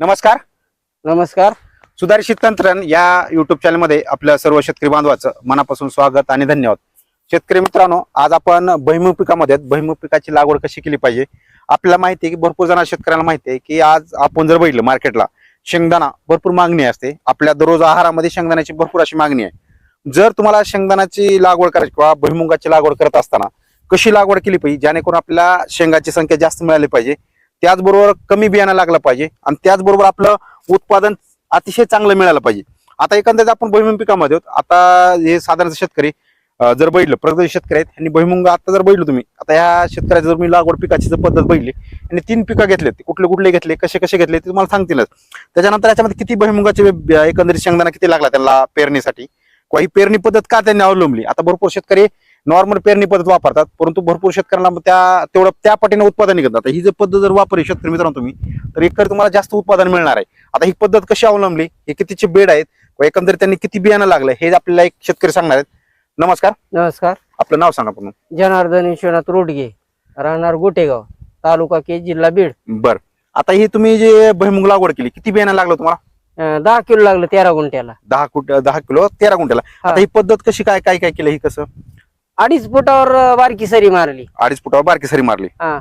नमस्कार. नमस्कार. सुधारित तंत्रज्ञान या युट्यूब चॅनलमध्ये आपल्या सर्व शेतकरी बांधवाचं मनापासून स्वागत आणि धन्यवाद. शेतकरी मित्रांनो आज आपण भैमुख पिकामध्ये. भैमुख पिकाची लागवड कशी केली पाहिजे? आपल्याला माहिती आहे की भरपूर जण शेतकऱ्यांना माहिती आहे की आज आपण जर बघितलं मार्केटला शेंगदाणा भरपूर मागणी असते. आपल्या दररोज आहारामध्ये शेंगदाण्याची भरपूर अशी मागणी आहे. जर तुम्हाला शेंगदाण्याची लागवड करायची किंवा भुईमुगाची लागवड करत असताना कशी लागवड केली पाहिजे? जेणेकरून आपल्याला शेंगाची संख्या जास्त मिळाली पाहिजे. त्याचबरोबर कमी बियाणं लागलं पाहिजे आणि त्याचबरोबर आपलं उत्पादन अतिशय चांगलं मिळालं पाहिजे. आता एकंदरीत आपण भुईमुंग पिकामध्ये आहोत. आता हे साधारण शेतकरी जर बैठलं प्रगत शेतकरी आहेत आणि भुईमुंग आता जर बैठलो तुम्ही आता ह्या शेतकऱ्याची जर मी लागवड पिकाची जर पद्धत बैठली आणि तीन पिकं घेतलेत कुठले कुठले घेतले कसे कसे घेतले ते तुम्हाला सांगतीलच. त्याच्यानंतर याच्यामध्ये किती भुईमुगाचे एकंदरीत शेंगदाणा किती लागला त्यांना पेरणीसाठी? किंवा ही पेरणी पद्धत का त्यांनी अवलंबली? आता भरपूर शेतकरी नॉर्मल पेरणी पद्धत वापरतात परंतु भरपूर शेतकऱ्यांना त्या तेवढं त्या पटीने उत्पादन निघत आता ही जर पद्धत जर वापरली शेतकरी मित्रांनो तुम्ही तर एकतर तुम्हाला जास्त उत्पादन मिळणार आहे. आता ही पद्धत कशी अवलंबली हे कितीचे बेड आहेत व एकंदरीत त्यांनी किती बियाणं लागलं हे आपल्याला एक शेतकरी सांगणार आहेत. नमस्कार. नमस्कार. आपलं नाव सांगा पूर्ण. जनार्दन विश्वनाथ रोडगे राहणार गोटेगाव तालुका के जिल्हा बीड. बर. आता ही तुम्ही जे भुईमुग लागवड केली किती बियाणं लागलं तुम्हाला? अं, दहा किलो लागलं तेरा गुंठ्याला. दहा कुट दहा किलो तेरा गुंठ्याला. आता ही पद्धत कशी काय काय काय केलं ही कसं? अडीच फुटावर बारकी सरी मारली. अडीच फुटावर बारकी सरी मारली. हा.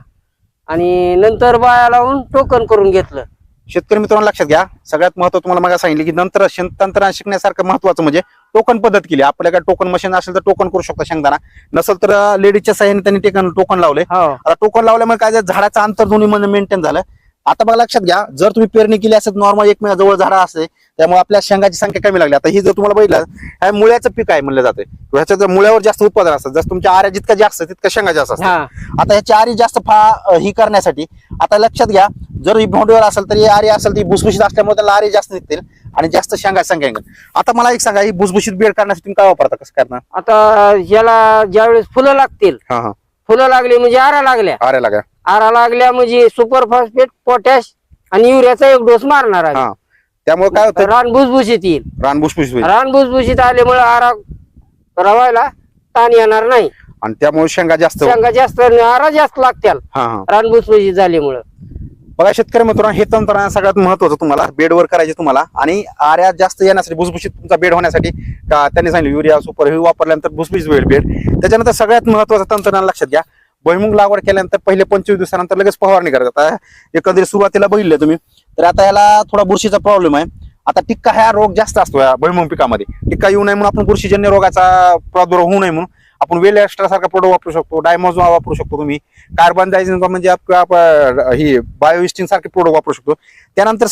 आणि नंतर बाया लावून टोकन करून घेतलं. शेतकरी मित्रांनो लक्षात घ्या. सगळ्यात महत्त्व तुम्हाला मला सांगितलं की नंतर तंत्रज्ञान शिकण्यासारखं महत्वाचं म्हणजे टोकन पद्धत केली. आपल्याकडे टोकन मशीन असेल तर टोकन करू शकता शेंगदाणा. नसेल तर लेडीजच्या साह्याने त्यांनी टेकन टोकन लावले. हो. आता टोकन लावल्यामुळे काय झाडाचं अंतर दोन्ही मेंटेन झालं. आता बघा लक्षात घ्या जर तुम्ही पेरणी केली असेल नॉर्मल एक महिना जवळ झाडा असते त्यामुळे आपल्या शेंगाची संख्या कमी लागली. आता ही जर तुम्हाला बघितलं ह्या मुळ्याचं पीक आहे म्हणलं जाते ह्याच्या जर मुळ्यावर जास्त उत्पादन असतं जसं तुमच्या आऱ्या जितका जास्त तितका शेंगा जास्त असतात. हा. आता ह्याची आरी जास्त फा ही करण्यासाठी आता लक्षात घ्या जर ही भोंडीवर असेल तर ही आरी असेल ती भुसभुशीत असल्यामुळे त्याला आरी जास्त निघतील आणि जास्त शेंगा संख्या. आता मला एक सांगा ही भुसभुशीत बेड करण्यासाठी तुम्ही काय वापरता कसं करणार? आता याला ज्यावेळेस फुलं लागतील हा हा. फुलं लागली म्हणजे आरा लागल्या. आऱ्या लागा आरा लागल्या म्हणजे सुपर फॉस्फेट पोटॅश आणि युरियाचा एक डोस मारणार आहे हा. त्यामुळे काय होतं? रान भुसभुशीत येईल. रान भुसभुशीत होईल. रान भुसभुशीत आल्यामुळे आरा रवायला ताण येणार नाही. आणि त्यामुळे शेंगा जास्त शेंगा जास्त आरा जास्त लागतील हा हा. रान भुसभुशीत झाल्यामुळं. बघा शेतकरी मित्रांनो हे तंत्र सगळ्यात महत्वाचं तुम्हाला. बेडवर करायचे तुम्हाला. आणि आऱ्या जास्त येण्यासाठी भुसभुशीत तुमचा बेड होण्यासाठी का त्यांनी सांगितलं युरिया सुपर हे वापरल्यानंतर भुसभुशीत बेड बेड. त्याच्यानंतर सगळ्यात महत्वाचं तंत्रज्ञान लक्षात घ्या. भुईमुग लागवड केल्यानंतर पहिले पंचवीस दिवसानंतर लगेच फवारणी करायचं. आता एकंदरीत सुरुवातीला बघितलं तुम्ही तर आता याला थोडा बुरशीचा प्रॉब्लेम आहे. आता टिक्का हा रोग जास्त असतो या भुईमुग पिकामध्ये. टिक्का येऊ नये म्हणून आपण बुरशीजन्य रोगाचा प्रादुर्भाव होऊ नये म्हणून. आपण वेल एक्स्ट्रा सारखा प्रोडक्ट वापरू शकतो डायमोझोआ वापरू शकतो तुम्ही. कार्बन डायझिन म्हणजे ही बायोइस्टिन सारखे प्रोडक्ट वापरू शकतो. त्यानंतर